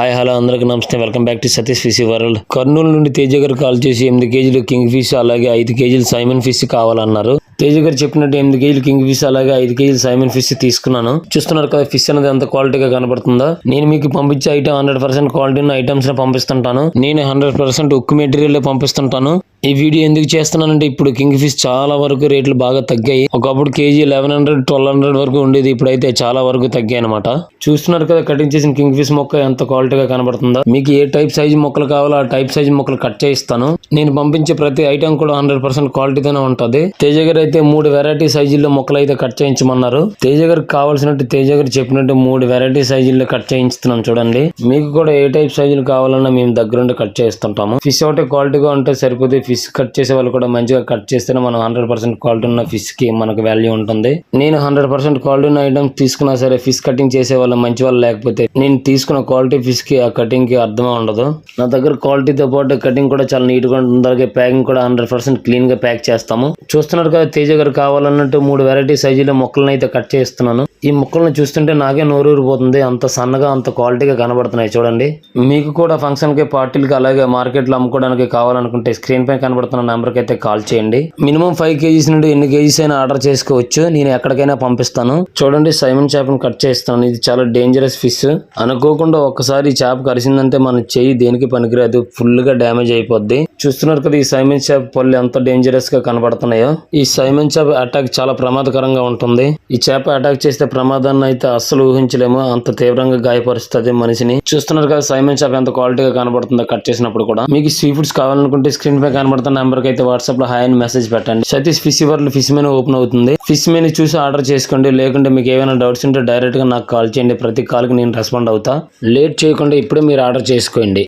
Hi hello అందరికీ నమస్తే. Welcome back to Satish fish world. Kurnool నుండి తేజ గారు కాల్ చేసి ఎనిమిది కేజీలు కింగ్ ఫిష్ అలాగే ఐదు కేజీలు సైమన్ ఫిష్ కావాలన్నారు. తేజ గారు చెప్పినట్టు ఎనిమిది కేజీలు కింగ్ ఫిష్ అలాగే ఐదు కేజీలు సైమన్ ఫిష్ తీసుకున్నాను. చూస్తున్నారు కదా ఫిష్ అనేది ఎంత క్వాలిటీగా కనబడుతుందో. నేను మీకు పంపించే ఐటమ్ హండ్రెడ్ పర్సెంట్ క్వాలిటీ ఉన్న ఐటమ్స్ పంపిస్తుంటాను. నేను హండ్రెడ్ పర్సెంట్ ఉక్కు మెటీరియల్ పంపిస్తుంటాను. ఈ వీడియో ఎందుకు చేస్తున్నానంటే ఇప్పుడు కింగ్ ఫిష్ చాలా వరకు రేట్లు బాగా తగ్గాయి. ఒకప్పుడు KG eleven hundred twelve hundred వరకు ఉండేది. ఇప్పుడైతే చాలా వరకు తగ్గాయి అనమాట చూస్తున్నారు కదా కటింగ్ చేసిన కింగ్ ఫిష్ మొక్క ఎంత క్వాలిటీగా కనబడుతుందో. మీకు ఏ టైప్ సైజ్ మొక్కలు కావాలో ఆ టైప్ సైజ్ మొక్కలు కట్ చేయిస్తాను. నేను పంపించే ప్రతి ఐటమ్ కూడా హండ్రెడ్ పర్సెంట్ క్వాలిటీతోనే ఉంటుంది. తేజ గారు అయితే మూడు వెరైటీ సైజుల్లో మొక్కలు అయితే కట్ చేయించమన్నారు. తేజ గారికి కావాల్సినట్టు తేజ గారు చెప్పినట్టు మూడు వెరైటీ సైజుల్లో కట్ చేయించుతున్నాం చూడండి. మీకు కూడా ఏ టైప్ సైజులు కావాలన్నా మేము దగ్గరుండి కట్ చేస్తుంటాము ఫిష్ ఒకటి క్వాలిటీగా ఉంటే సరిపోతే ఫిష్ కట్ చేసే వాళ్ళు కూడా మంచిగా కట్ చేస్తేనే మనం హండ్రెడ్ పర్సెంట్ క్వాలిటీ ఉన్న ఫిష్కి మనకు వాల్యూ ఉంటుంది. నేను హండ్రెడ్ పర్సెంట్ క్వాలిటీ ఉన్న ఐటమ్ తీసుకున్నా సరే ఫిష్ కటింగ్ చేసే వాళ్ళు మంచి వాళ్ళు లేకపోతే నేను తీసుకున్న క్వాలిటీ ఫిష్కి ఆ కటింగ్కి అర్థమే ఉండదు. నా దగ్గర క్వాలిటీతో పాటు కటింగ్ కూడా చాలా నీట్గా ఉంటుంది. అలాగే ప్యాకింగ్ కూడా హండ్రెడ్ పర్సెంట్ క్లీన్గా ప్యాక్ చేస్తాము. చూస్తున్నారు కదా తేజ గారు కావాలన్నట్టు మూడు వెరైటీ సైజులో మొక్కలను అయితే కట్ చేస్తున్నాను. ఈ మొక్కలను చూస్తుంటే నాకే నోరూరిపోతుంది అంత సన్నగా అంత క్వాలిటీగా కనబడుతున్నాయి. చూడండి. మీకు కూడా ఫంక్షన్కి పార్టీలకి అలాగే మార్కెట్లో అమ్ముకోవడానికి కావాలనుకుంటే స్క్రీన్ పై కనబడుతున్న నెంబర్ అయితే కాల్ చేయండి. మినిమం ఫైవ్ కేజీస్ నుండి ఎన్ని కేజీస్ అయినా ఆర్డర్ చేసుకోవచ్చు. నేను ఎక్కడికైనా పంపిస్తాను. చూడండి సైమన్ చేపను కట్ చేస్తాను. ఇది చాలా డేంజరస్ ఫిష్ అనుకోకుండా ఒక్కసారి ఈ చేప కరిసిందంటే మన చెయ్యి దేనికి పనికిరాదు. ఫుల్గా డ్యామేజ్ అయిపోద్ది. చూస్తున్నారు కదా ఈ సైమన్ చేప పళ్ళు ఎంత డేంజరస్గా కనబడుతున్నాయో. ఈ సైమన్ చేప అటాక్ చాలా ప్రమాదకరంగా ఉంటుంది. ఈ చేప అటాక్ చేస్తే ప్రమాదాన్ని అయితే అస్సలు ఊహించలేము. అంత తీవ్రంగా గాయపరుస్తుంది మనిషిని. చూస్తున్నారు కదా సైమన్ చేప ఎంత క్వాలిటీగా కనబడుతుందో కట్ చేసినప్పుడు కూడా. మీకు సీ ఫుడ్స్ కావాలనుకుంటే స్క్రీన్ పై కనబడుతున్న నెంబర్కి అయితే వాట్సాప్లో హాయ్ అని మెసేజ్ పెట్టండి. Satish fish world fish menu open అవుతుంది. ఫిష్ మెనూ చూసి ఆర్డర్ చేసుకోండి. లేకుంటే మీకు ఏమైనా డౌట్స్ ఉంటే డైరెక్ట్గా నాకు కాల్ చేయండి. ప్రతి కాల్కి నేను రెస్పాండ్ అవుతా. లేట్ చేయకుండా ఇప్పుడే మీరు ఆర్డర్ చేసుకోండి.